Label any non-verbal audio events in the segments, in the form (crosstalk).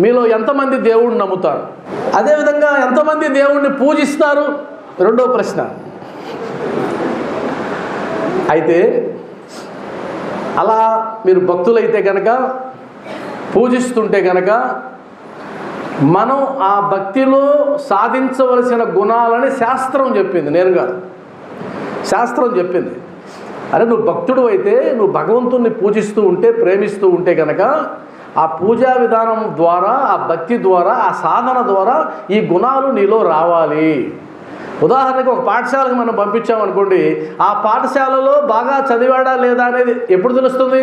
మీలో ఎంతమంది దేవుణ్ణి నమ్ముతారు? అదేవిధంగా ఎంతమంది దేవుణ్ణి పూజిస్తారు? రెండో ప్రశ్న. అయితే అలా మీరు భక్తులైతే కనుక పూజిస్తుంటే కనుక మనం ఆ భక్తిలో సాధించవలసిన గుణాలని శాస్త్రం చెప్పింది. నేను కాదు. శాస్త్రం చెప్పింది. అరే నువ్వు భక్తుడు అయితే నువ్వు భగవంతుణ్ణి పూజిస్తూ ఉంటే ప్రేమిస్తూ ఉంటే కనుక ఆ పూజా విధానం ద్వారా ఆ భక్తి ద్వారా ఆ సాధన ద్వారా ఈ గుణాలు నీలో రావాలి. ఉదాహరణకు ఒక పాఠశాలకు మనం పంపించామనుకోండి ఆ పాఠశాలలో బాగా చదివాడా లేదా అనేది ఎప్పుడు తెలుస్తుంది?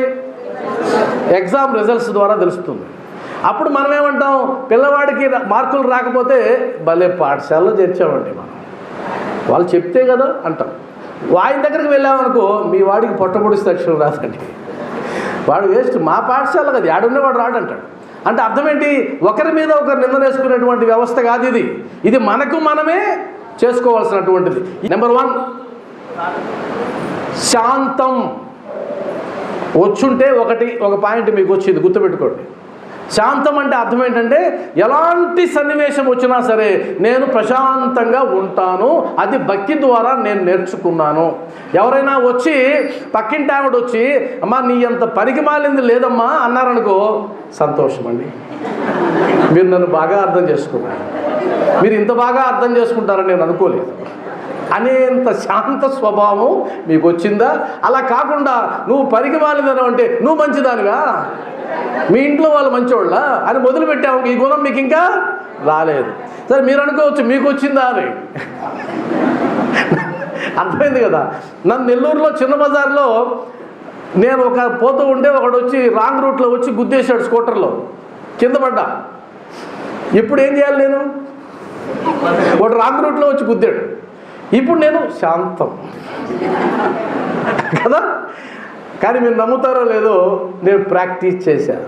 ఎగ్జామ్ రిజల్ట్స్ ద్వారా తెలుస్తుంది. అప్పుడు మనం ఏమంటాం పిల్లవాడికి రా- మార్కులు రాకపోతే భలే పాఠశాలలో చేర్చామండి మనం. వాళ్ళు చెప్తే కదా అంటాం. ఆయన దగ్గరికి వెళ్ళామనుకో మీ వాడికి పొట్టపొడిస్తే అక్షరం రాదండి. వాడు వేస్ట్ మా పాఠశాల కదా ఆడుండేవాడు రాడంటాడు. అంటే అర్థం ఏంటి ఒకరి మీద ఒకరు నిందనేసుకునేటువంటి వ్యవస్థ కాదు ఇది. ఇది మనకు మనమే చేసుకోవాల్సినటువంటిది. నెంబర్ వన్ శాంతం. వచ్చుంటే ఒకటి ఒక పాయింట్ మీకు వచ్చింది గుర్తుపెట్టుకోండి. శాంతం అంటే అర్థం ఏంటంటే ఎలాంటి సన్నివేశం వచ్చినా సరే నేను ప్రశాంతంగా ఉంటాను అది భక్తి ద్వారా నేను నేర్చుకున్నాను. ఎవరైనా వచ్చి పక్కింటి ఆవిడ వచ్చి అమ్మా నీ అంత పనికి మాలింది లేదమ్మా అన్నారనుకో సంతోషం అండి మీరు నన్ను బాగా అర్థం చేసుకున్నారు. మీరు ఇంత బాగా అర్థం చేసుకుంటారని నేను అనుకోలేదు. అనేంత శాంత స్వభావం మీకు వచ్చిందా? అలా కాకుండా నువ్వు పనికి మాలిందని అంటే నువ్వు మంచిదానివా? మీ ఇంట్లో వాళ్ళు మంచోళ్ళ? అని మొదలుపెట్టాము ఈ గుణం మీకు ఇంకా రాలేదు. సరే మీరు అనుకోవచ్చు మీకు వచ్చిందా అని. అర్థమైంది కదా? నన్ను నెల్లూరులో చిన్న బజార్లో నేను ఒక పోతూ ఉంటే ఒకడు వచ్చి రాంగ్ రూట్లో వచ్చి గుద్దేశాడు స్కూటర్లో. కింద పడ్డా. ఇప్పుడు ఏం చేయాలి నేను? వాడు రాంగ్ రూట్లో వచ్చి గుద్దాడు. ఇప్పుడు నేను శాంతం. కదా? కానీ మీరు నమ్ముతారో లేదో నేను ప్రాక్టీస్ చేశాను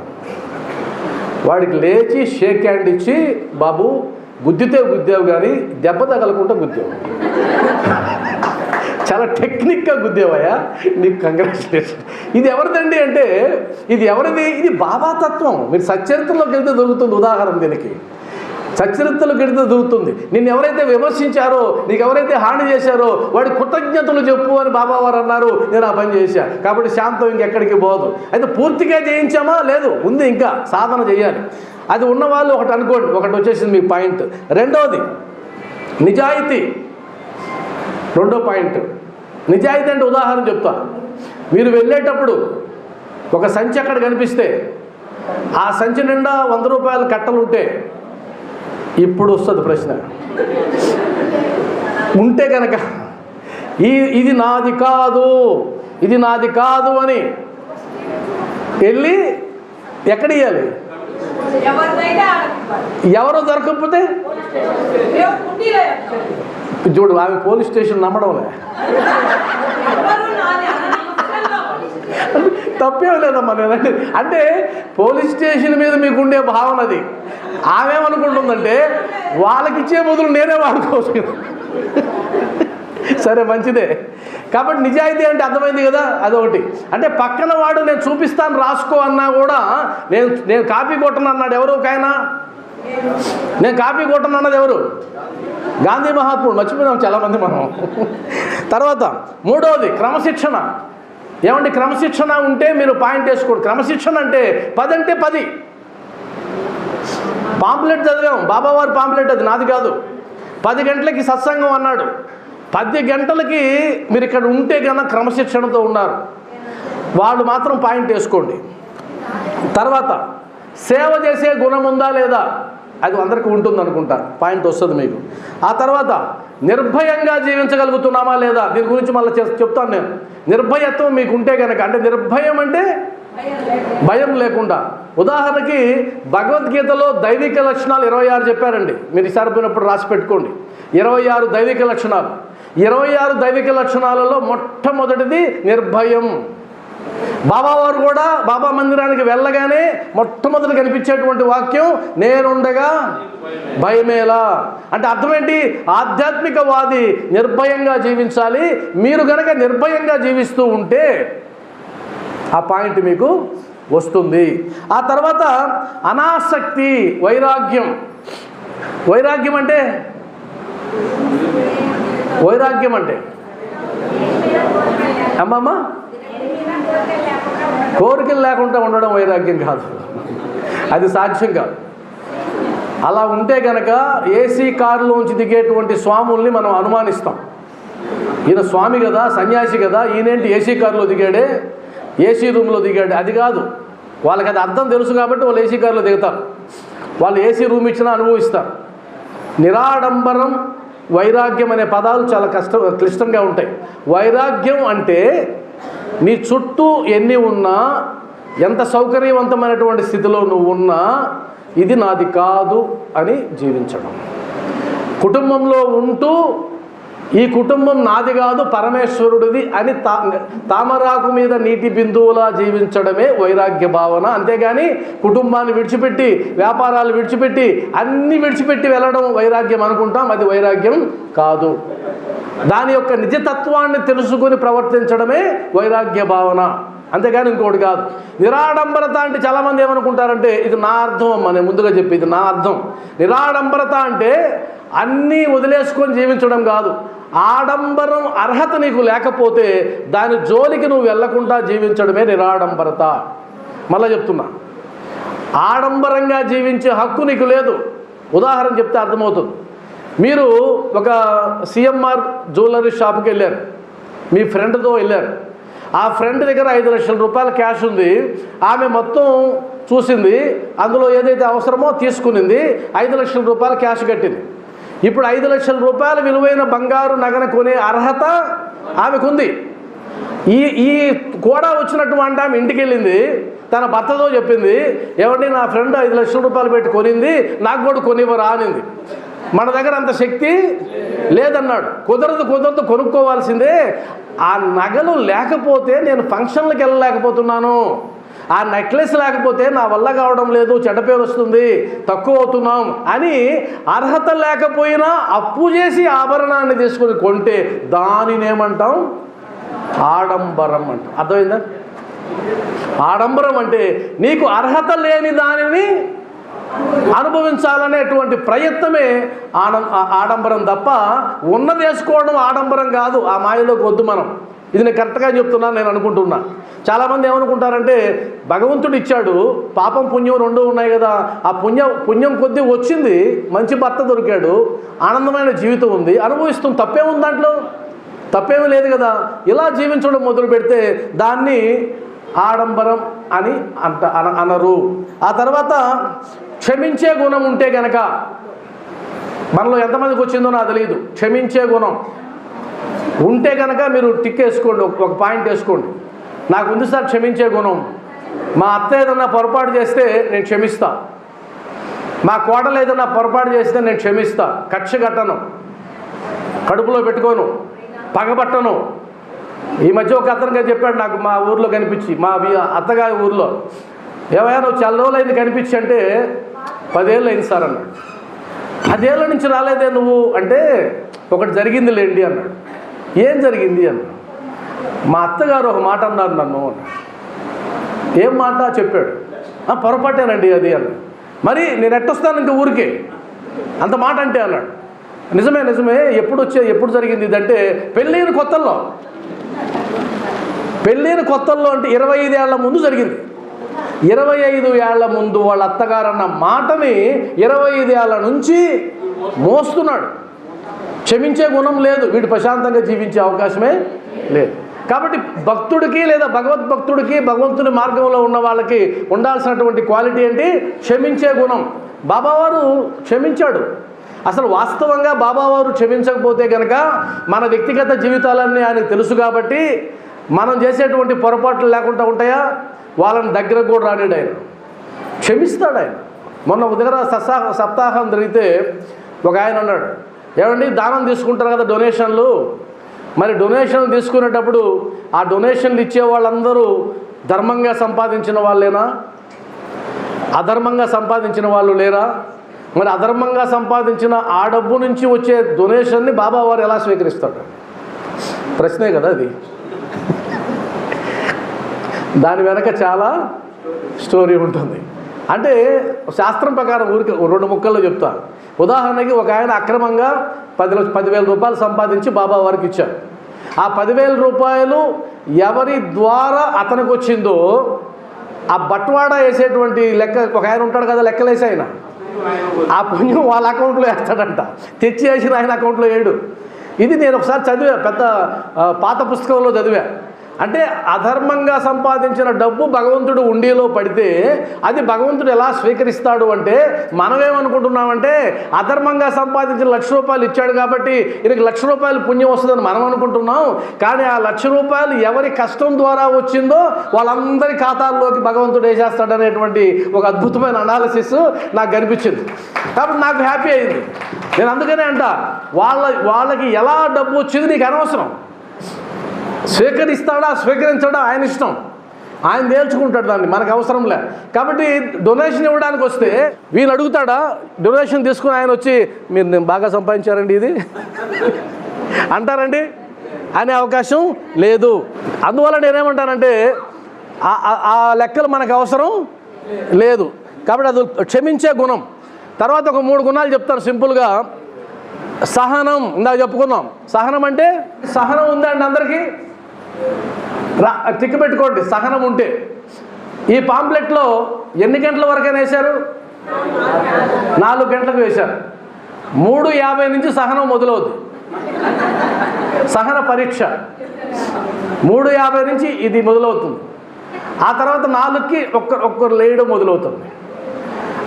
వాడికి లేచి షేక్ హ్యాండ్ ఇచ్చి బాబు గుద్దితే గుద్దావు కానీ దెబ్బ తగలకుండా గుద్దావు. చాలా టెక్నిక్గా గుద్దేవయ్యా. నీకు కంగ్రాచులేషన్. ఇది ఎవరిదండి అంటే ఇది ఎవరిది? ఇది బాబాతత్వం మీరు సచరిత్రలోకి వెళ్తే దొరుకుతుంది ఉదాహరణ దీనికి. సచరిత్రలోకి వెళ్తే దొరుకుతుంది నిన్ను ఎవరైతే విమర్శించారో నీకు ఎవరైతే హాని చేశారో వాడి కృతజ్ఞతలు చెప్పు అని బాబా వారు అన్నారు నేను ఆ పని చేశా. కాబట్టి శాంతం ఇంకెక్కడికి పోదు. అయితే పూర్తిగా చేయించామా లేదు. ఉంది ఇంకా. సాధన చేయాలి. అది ఉన్నవాళ్ళు ఒకటి అనుకోండి. ఒకటి వచ్చేసింది మీ పాయింట్. రెండవది నిజాయితీ. రెండో పాయింట్. నిజాయితీ అంటే ఉదాహరణ చెప్తా. మీరు వెళ్ళేటప్పుడు ఒక సంచి అక్కడ కనిపిస్తే ఆ సంచి నిండా వంద రూపాయల కట్టలు ఉంటే ఇప్పుడు వస్తుంది ప్రశ్న. ఉంటే కనుక ఈ ఇది నాది కాదు ఇది నాది కాదు అని వెళ్ళి ఎక్కడ ఇవ్వాలి. ఎవరో దొరకకపోతే. చూడు ఆమె పోలీస్ స్టేషన్ నమ్మడంలే తప్పే తప్పేం లేదమ్మా నేను అంటే పోలీస్ స్టేషన్ మీద మీకు ఉండే భావన అది. ఆమెమనుకుంటుందంటే వాళ్ళకి ఇచ్చే బదులు నేనే వాడుకోవచ్చు సరే మంచిదే. కాబట్టి నిజాయితీ అంటే అర్థమైంది కదా అదొకటి. అంటే పక్కన వాడు నేను చూపిస్తాను రాసుకో అన్నా కూడా నేను నేను కాపీ కొట్టను అన్నాడు ఎవరు ఒక ఆయన? నేను కాపీ కొట్టను అన్నది ఎవరు? గాంధీ మహాత్ముడు. మర్చిపోయినాం చాలామంది మనం. తర్వాత మూడవది క్రమశిక్షణ. ఏమండి క్రమశిక్షణ ఉంటే మీరు పాయింట్ వేసుకోండి. క్రమశిక్షణ అంటే పది అంటే పది. పాంప్లెట్ చదివాం. బాబావారి పాంప్లెట్ అది నాది కాదు. పది గంటలకి సత్సంగం అన్నాడు. పది గంటలకి మీరు ఇక్కడ ఉంటే కన్నా క్రమశిక్షణతో ఉన్నారు. వాళ్ళు మాత్రం పాయింట్ వేసుకోండి. తర్వాత సేవ చేసే గుణం ఉందా లేదా? అది అందరికీ ఉంటుంది అనుకుంటా. పాయింట్ వస్తుంది మీకు. ఆ తర్వాత నిర్భయంగా జీవించగలుగుతున్నామా లేదా? దీని గురించి మళ్ళీ చెప్తాను నేను. నిర్భయత్వం మీకు ఉంటే కనుక అంటే నిర్భయం అంటే భయం లేకుండా. ఉదాహరణకి భగవద్గీతలో దైవిక లక్షణాలు ఇరవై ఆరు చెప్పారండి. మీరు ఈసారి పోయినప్పుడు రాసి పెట్టుకోండి. ఇరవై ఆరు దైవిక లక్షణాలు. ఇరవై ఆరు దైవిక లక్షణాలలో మొట్టమొదటిది నిర్భయం. బాబావారు కూడా బాబా మందిరానికి వెళ్ళగానే మొట్టమొదటి కనిపించేటువంటి వాక్యం నేనుండగా భయమేలా. అంటే అర్థం ఏంటి? ఆధ్యాత్మికవాది నిర్భయంగా జీవించాలి. మీరు గనక నిర్భయంగా జీవిస్తూ ఉంటే ఆ పాయింట్ మీకు వస్తుంది. ఆ తర్వాత అనాసక్తి వైరాగ్యం. వైరాగ్యం అంటే? వైరాగ్యం అంటే? అమ్మమ్మ? కోరికలు లేకుండా ఉండడం వైరాగ్యం కాదు. అది సాధ్యం కాదు. అలా ఉంటే గనక ఏసీ కారులోంచి దిగేటువంటి స్వాముల్ని మనం అనుమానిస్తాం. ఈయన స్వామి కదా సన్యాసి కదా ఈయనేంటి ఏసీ కారులో దిగాడే? ఏసీ రూమ్లో దిగాడే? అది కాదు. వాళ్ళకి అది అర్థం తెలుసు కాబట్టి వాళ్ళు ఏసీ కారులో దిగుతారు. వాళ్ళు ఏసీ రూమ్ ఇచ్చినా అనుభవిస్తారు. నిరాడంబరం వైరాగ్యం అనే పదాలు చాలా కష్టం క్లిష్టంగా ఉంటాయి. వైరాగ్యం అంటే నీ చుట్టూ ఎన్ని ఉన్నా ఎంత సౌకర్యవంతమైనటువంటి స్థితిలో నువ్వు ఉన్నా ఇది నాది కాదు అని జీవించడం. కుటుంబంలో ఉంటూ ఈ కుటుంబం నాది కాదు పరమేశ్వరుడిది అని తా తామరాకు మీద నీటి బిందువులా జీవించడమే వైరాగ్య భావన. అంతేగాని కుటుంబాన్ని విడిచిపెట్టి వ్యాపారాలు విడిచిపెట్టి అన్ని విడిచిపెట్టి వెళ్ళడం వైరాగ్యం అనుకుంటాం అది వైరాగ్యం కాదు. దాని యొక్క నిజతత్వాన్ని తెలుసుకుని ప్రవర్తించడమే వైరాగ్య భావన. అంతేగాని ఇంకోటి కాదు. నిరాడంబరత అంటే చాలామంది ఏమనుకుంటారంటే ఇది నా అర్థం అమ్మ నేను ముందుగా చెప్పి ఇది నా అర్థం. నిరాడంబరత అంటే అన్నీ వదిలేసుకొని జీవించడం కాదు. ఆడంబరం అర్హత నీకు లేకపోతే దాని జోలికి నువ్వు వెళ్ళకుండా జీవించడమే నిరాడంబరత. మళ్ళీ చెప్తున్నా. ఆడంబరంగా జీవించే హక్కు నీకు లేదు. ఉదాహరణ చెప్తే అర్థమవుతుంది. మీరు ఒక సిఎంఆర్ జ్యువెలరీ షాప్కి వెళ్ళారు. మీ ఫ్రెండ్తో వెళ్ళారు. ఆ ఫ్రెండ్ దగ్గర ఐదు లక్షల రూపాయల క్యాష్ ఉంది. ఆమె మొత్తం చూసింది. అందులో ఏదైతే అవసరమో తీసుకునింది. ఐదు లక్షల రూపాయల క్యాష్ కట్టింది. ఇప్పుడు ఐదు లక్షల రూపాయల విలువైన బంగారు నగను కొనే అర్హత ఆమెకుంది. ఈ ఈ కూడా వచ్చినటువంటి ఆమె ఇంటికి వెళ్ళింది. తన భర్తతో చెప్పింది ఏమండి నా ఫ్రెండ్ ఐదు లక్షల రూపాయలు పెట్టి కొనింది నాకు కూడా కొనివ్వరా అనింది. మన దగ్గర అంత శక్తి లేదన్నాడు. కుదరదు కుదరదు కొనుక్కోవాల్సిందే. ఆ నగలు లేకపోతే నేను ఫంక్షన్లకు వెళ్ళలేకపోతున్నాను. ఆ నెక్లెస్ లేకపోతే నా వల్ల కావడం లేదు చెడ్డ పేరు వస్తుంది తక్కువ అవుతున్నాం అని అర్హత లేకపోయినా అప్పు చేసి ఆభరణాన్ని తీసుకొని కొంటే దానినేమంటాం? ఆడంబరం అంట. అర్థమైందా? ఆడంబరం అంటే నీకు అర్హత లేని దానిని అనుభవించాలనేటువంటి ప్రయత్నమే ఆడం ఆ- ఆడంబరం తప్ప ఉన్నది వేసుకోవడం ఆడంబరం కాదు. ఆ మాయలోకి వద్దు మనం. ఇది నేను కరెక్ట్గా చెప్తున్నాను నేను అనుకుంటున్నా. చాలామంది ఏమనుకుంటారంటే భగవంతుడు ఇచ్చాడు పాపం పుణ్యం రెండు ఉన్నాయి కదా ఆ పుణ్యం పుణ్యం కొద్దీ వచ్చింది మంచి భర్త దొరికాడు ఆనందమైన జీవితం ఉంది అనుభవిస్తుంది తప్పేముంది దాంట్లో? తప్పేమీ లేదు కదా. ఇలా జీవించడం మొదలు పెడితే దాన్ని ఆడంబరం అని అంట అన అనరు. ఆ తర్వాత క్షమించే గుణం ఉంటే గనక మనలో ఎంతమందికి వచ్చిందో నాకు తెలియదు క్షమించే గుణం ఉంటే కనుక మీరు టిక్ వేసుకోండి ఒక పాయింట్ వేసుకోండి. నాకు ఉంది సార్ క్షమించే గుణం. మా అత్త ఏదన్నా పొరపాటు చేస్తే నేను క్షమిస్తా. మా కోడలు ఏదన్నా పొరపాటు చేస్తే నేను క్షమిస్తా. కక్ష కట్టను. కడుపులో పెట్టుకోను. పగబట్టను. ఈ మధ్య ఒక అతనిగా చెప్పాడు నాకు మా ఊర్లో కనిపించి మా అత్తగారి ఊర్లో. ఏమైనా చాలా రోజులు అయింది కనిపించి అంటే పదేళ్ళు అయింది సార్ అన్నాడు. పదేళ్ళ నుంచి రాలేదే నువ్వు అంటే ఒకటి జరిగింది లేండి అన్నాడు. ఏం జరిగింది అన్నాడు. మా అత్తగారు ఒక మాట అన్నారు నన్ను ఏం మాట చెప్పాడు. పొరపాటేనండి అది అన్నాడు. మరి నేను ఎట్టొస్తాను ఇంక ఊరికే? అంత మాట అంటే అన్నాడు. నిజమే నిజమే. ఎప్పుడు వచ్చే ఎప్పుడు జరిగింది ఇదంటే పెళ్ళైన కొత్తల్లో. పెళ్ళైన కొత్తల్లో అంటే ఇరవై ఐదు ముందు జరిగింది. ఇరవై ఐదు ఏళ్ళ ముందు వాళ్ళ అత్తగారన్న మాటని ఇరవై ఐదు ఏళ్ళ నుంచి మోస్తున్నాడు. క్షమించే గుణం లేదు. వీడు ప్రశాంతంగా జీవించే అవకాశమే లేదు. కాబట్టి భక్తుడికి లేదా భగవద్భక్తుడికి భగవంతుని మార్గంలో ఉన్న వాళ్ళకి ఉండాల్సినటువంటి క్వాలిటీ ఏంటి? క్షమించే గుణం. బాబావారు క్షమించాడు. అసలు వాస్తవంగా బాబావారు క్షమించకపోతే కనుక మన వ్యక్తిగత జీవితాలన్నీ ఆయనకు తెలుసు కాబట్టి మనం చేసేటువంటి పొరపాట్లు లేకుండా ఉంటాయా? వాళ్ళని దగ్గరకు కూడా రానిడు ఆయన. క్షమిస్తాడు ఆయన. మొన్న దగ్గర సప్తాహ సప్తాహం జరిగితే ఒక ఆయన అన్నాడు ఏమండి దానం తీసుకుంటారు కదా డొనేషన్లు. మరి డొనేషన్ తీసుకునేటప్పుడు ఆ డొనేషన్లు ఇచ్చే వాళ్ళందరూ ధర్మంగా సంపాదించిన వాళ్ళేనా? అధర్మంగా సంపాదించిన వాళ్ళు లేరా? మరి అధర్మంగా సంపాదించిన ఆ డబ్బు నుంచి వచ్చే డొనేషన్ని బాబా వారు ఎలా స్వీకరిస్తాడు ప్రశ్నే కదా అది. దాని వెనక చాలా స్టోరీ ఉంటుంది. అంటే శాస్త్రం ప్రకారం ఊరికి రెండు ముక్కల్లో చెప్తాను ఉదాహరణకి ఒక ఆయన అక్రమంగా పది లక్ష పదివేల రూపాయలు సంపాదించి బాబా వారికి ఇచ్చారు ఆ పదివేల రూపాయలు ఎవరి ద్వారా అతనికి వచ్చిందో ఆ బట్వాడా వేసేటువంటి లెక్క ఒక ఆయన ఉంటాడు కదా లెక్కలేసి ఆయన. ఆ పుణ్యం వాళ్ళ అకౌంట్లో వేస్తాడంట. తెచ్చి వేసిన ఆయన అకౌంట్లో వేయడు. ఇది నేను ఒకసారి చదివా పెద్ద పాత పుస్తకంలో చదివా. అంటే అధర్మంగా సంపాదించిన డబ్బు భగవంతుడు ఉండిలో పడితే అది భగవంతుడు ఎలా స్వీకరిస్తాడు అంటే మనమేమనుకుంటున్నామంటే అధర్మంగా సంపాదించిన లక్ష రూపాయలు ఇచ్చాడు కాబట్టి ఈయనకి లక్ష రూపాయలు పుణ్యం వస్తుందని మనం అనుకుంటున్నాం కానీ ఆ లక్ష రూపాయలు ఎవరి కష్టం ద్వారా వచ్చిందో వాళ్ళందరి ఖాతాల్లోకి భగవంతుడు వేసేస్తాడనేటువంటి ఒక అద్భుతమైన అనాలిసిస్ నాకు కనిపించింది. కాబట్టి నాకు హ్యాపీ అయింది. నేను అందుకనే అంట వాళ్ళ వాళ్ళకి ఎలా డబ్బు వచ్చింది నీకు అనవసరం. స్వీకరిస్తాడా స్వీకరించడా? ఆయన ఇష్టం. ఆయన తేల్చుకుంటాడు దాన్ని మనకు అవసరం లే. కాబట్టి డొనేషన్ ఇవ్వడానికి వస్తే వీళ్ళు అడుగుతాడా డొనేషన్ తీసుకుని ఆయన వచ్చి మీరు నేను బాగా సంపాదించారండి ఇది? అంటారండి? అనే అవకాశం లేదు. అందువల్ల నేనేమంటానంటే ఆ- లెక్కలు మనకు అవసరం లేదు. కాబట్టి అది క్షమించే గుణం. తర్వాత ఒక మూడు గుణాలు చెప్తాను సింపుల్గా. సహనం ఇందాక చెప్పుకున్నాం. సహనం అంటే సహనం ఉందండి అందరికీ? టిక్ పెట్టుకోండి సహనం ఉంటే. ఈ పాంప్లెట్లో ఎన్ని గంటల వరకైనా వేశారు? నాలుగు గంటలకు వేశారు. మూడు యాభై నుంచి సహనం మొదలవుద్ది. సహన పరీక్ష. మూడు యాభై నుంచి ఇది మొదలవుతుంది. ఆ తర్వాత నాలుగుకి ఒక్క ఒక్కరు లేయడం మొదలవుతుంది.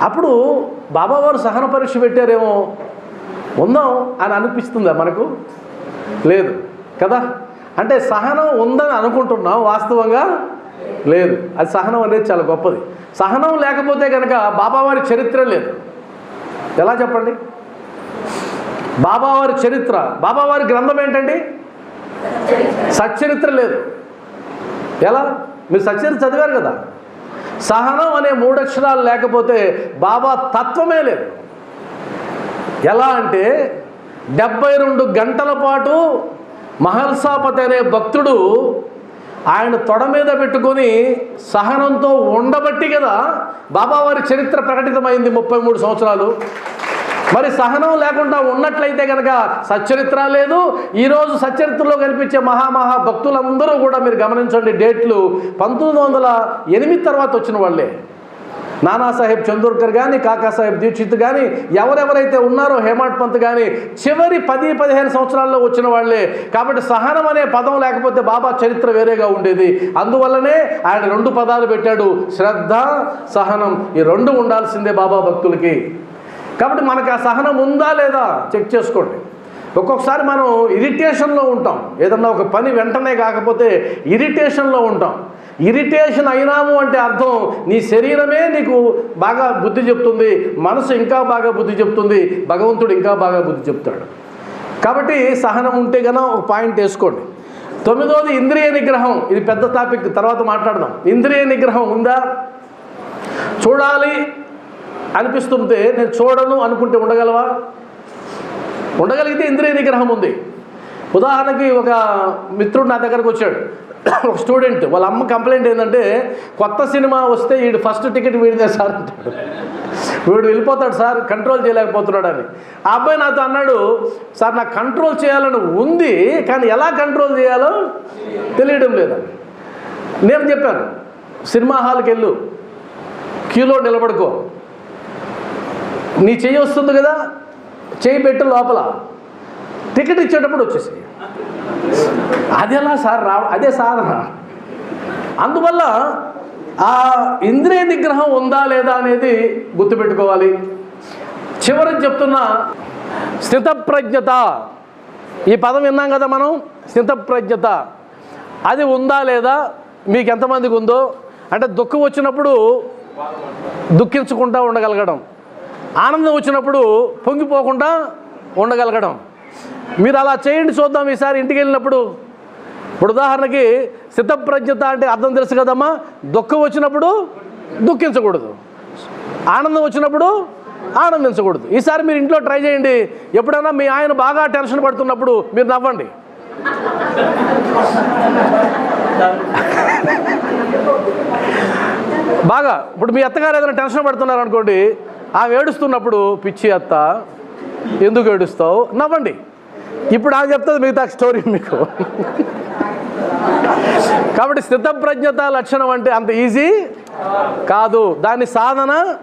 అప్పుడు బాబావారు సహన పరీక్ష పెట్టారేమో ఉందాం అని అనిపిస్తుందా మనకు? లేదు. కదా? అంటే సహనం ఉందని అనుకుంటున్నాం వాస్తవంగా? లేదు. అది సహనం అనేది చాలా గొప్పది. సహనం లేకపోతే కనుక బాబావారి చరిత్ర లేదు. ఎలా చెప్పండి? బాబావారి చరిత్ర. బాబావారి గ్రంథం ఏంటండి? సచ్చరిత్ర లేదు. ఎలా? మీరు సచ్చరిత్ర చదివారు కదా. సహనం అనే మూడక్షరాలు లేకపోతే బాబా తత్వమే లేదు. ఎలా అంటే డెబ్బై రెండు గంటల పాటు మహల్సాపతి అనే భక్తుడు ఆయన తొడ మీద పెట్టుకొని సహనంతో ఉండబట్టి కదా బాబావారి చరిత్ర ప్రకటితమైంది ముప్పై మూడు సంవత్సరాలు. మరి సహనం లేకుండా ఉన్నట్లయితే కనుక సచ్చరిత్ర లేదు. ఈరోజు సచ్చరిత్రలో కనిపించే మహామహా భక్తులందరూ కూడా మీరు గమనించండి డేట్లు పంతొమ్మిది వందల ఎనిమిది తర్వాత వచ్చిన వాళ్ళే. నానాసాహెబ్ చందూర్కర్ కానీ కాకాసాహెబ్ దీక్షిత్ కానీ ఎవరెవరైతే ఉన్నారో హేమాడ్ పంత్ కానీ చివరి పది పదిహేను సంవత్సరాల్లో వచ్చిన వాళ్ళే. కాబట్టి సహనం అనే పదం లేకపోతే బాబా చరిత్ర వేరేగా ఉండేది. అందువల్లనే ఆయన రెండు పదాలు పెట్టాడు. శ్రద్ధ సహనం ఈ రెండు ఉండాల్సిందే బాబా భక్తులకి. కాబట్టి మనకు ఆ సహనం ఉందా లేదా చెక్ చేసుకోండి. ఒక్కొక్కసారి మనం ఇరిటేషన్లో ఉంటాం. ఏదన్నా ఒక పని వెంటనే కాకపోతే ఇరిటేషన్లో ఉంటాం. ఇరిటేషన్ అయినాము అంటే అర్థం నీ శరీరమే నీకు బాగా బుద్ధి చెప్తుంది మనసు ఇంకా బాగా బుద్ధి చెప్తుంది భగవంతుడు ఇంకా బాగా బుద్ధి చెప్తాడు. కాబట్టి సహనం ఉంటే గన ఒక పాయింట్ వేసుకోండి. తొమ్మిదవది ఇంద్రియ నిగ్రహం. ఇది పెద్ద టాపిక్ తర్వాత మాట్లాడదాం. ఇంద్రియ నిగ్రహం ఉందా? చూడాలి అనిపిస్తుంటే నేను చూడను అనుకుంటే ఉండగలవా? ఉండగలిగితే ఇంద్రియ నిగ్రహం ఉంది. ఉదాహరణకి ఒక మిత్రుడు నా దగ్గరకు వచ్చాడు. (coughs) ఒక స్టూడెంట్ వాళ్ళ అమ్మ కంప్లైంట్ ఏంటంటే కొత్త సినిమా వస్తే వీడు ఫస్ట్ టికెట్ వీడిదే సార్ అంటాడు. వీడు వెళ్ళిపోతాడు సార్ కంట్రోల్ చేయలేకపోతున్నాడు అని ఆ అబ్బాయి నాతో అన్నాడు సార్ నాకు కంట్రోల్ చేయాలని ఉంది కానీ ఎలా కంట్రోల్ చేయాలో తెలియడం లేదని. నేను చెప్పాను సినిమా హాల్కి వెళ్ళు క్యూలో నిలబడుకో. నీ చెయ్యి వస్తుంది కదా చేయి పెట్టు లోపల. టికెట్ ఇచ్చేటప్పుడు వచ్చేసి అది ఎలా సార్ రా అదే సాధన. అందువల్ల ఆ ఇంద్రియ నిగ్రహం ఉందా లేదా అనేది గుర్తుపెట్టుకోవాలి. చివరికి చెప్తున్న స్థితప్రజ్ఞత. ఈ పదం విన్నాం కదా మనం? స్థితప్రజ్ఞత. అది ఉందా లేదా? మీకు ఎంతమందికి ఉందో? అంటే దుఃఖం వచ్చినప్పుడు దుఃఖించకుండా ఉండగలగడం. ఆనందం వచ్చినప్పుడు పొంగిపోకుండా ఉండగలగడం. మీరు అలా చేయండి చూద్దాం ఈసారి ఇంటికి వెళ్ళినప్పుడు. ఇప్పుడు ఉదాహరణకి స్థితప్రజ్ఞత అంటే అర్థం తెలుసు కదమ్మా? దుఃఖం వచ్చినప్పుడు దుఃఖించకూడదు. ఆనందం వచ్చినప్పుడు ఆనందించకూడదు. ఈసారి మీరు ఇంట్లో ట్రై చేయండి. ఎప్పుడైనా మీ ఆయన బాగా టెన్షన్ పడుతున్నప్పుడు మీరు నవ్వండి. బాగా. ఇప్పుడు మీ అత్తగారు ఏదైనా టెన్షన్ పడుతున్నారు అనుకోండి ఆమె ఏడుస్తున్నప్పుడు పిచ్చి అత్త ఎందుకు ఏడుస్తావు? నవ్వండి. ఇప్పుడు ఆమె చెప్తుంది మిగతా స్టోరీ మీకు. కాబట్టి స్థితప్రజ్ఞత లక్షణం అంటే అంత ఈజీ కాదు. దాన్ని సాధన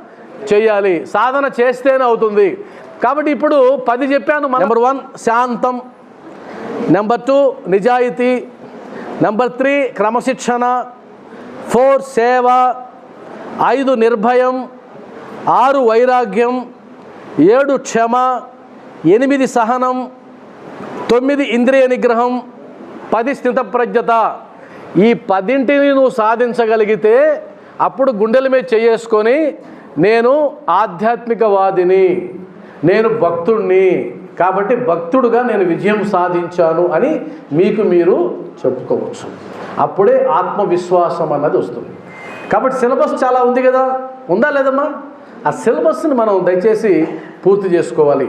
చేయాలి. సాధన చేస్తేనే అవుతుంది. కాబట్టి ఇప్పుడు పది చెప్పాను నెంబర్ వన్ శాంతం. నెంబర్ టూ నిజాయితీ. నెంబర్ త్రీ క్రమశిక్షణ. ఫోర్ సేవ. ఐదు నిర్భయం. ఆరు వైరాగ్యం ఏడు క్షమ ఎనిమిది సహనం తొమ్మిది ఇంద్రియ నిగ్రహం పది స్థితప్రజ్ఞత ఈ పదింటిని నువ్వు సాధించగలిగితే అప్పుడు గుండెల మీద చేసుకొని నేను ఆధ్యాత్మికవాదిని నేను భక్తుడిని కాబట్టి భక్తుడుగా నేను విజయం సాధించాను అని మీకు మీరు చెప్పుకోవచ్చు. అప్పుడే ఆత్మవిశ్వాసం అన్నది వస్తుంది. కాబట్టి సిలబస్ చాలా ఉంది కదా? ఉందా లేదమ్మా? ఆ సిలబస్ని మనం దయచేసి పూర్తి చేసుకోవాలి.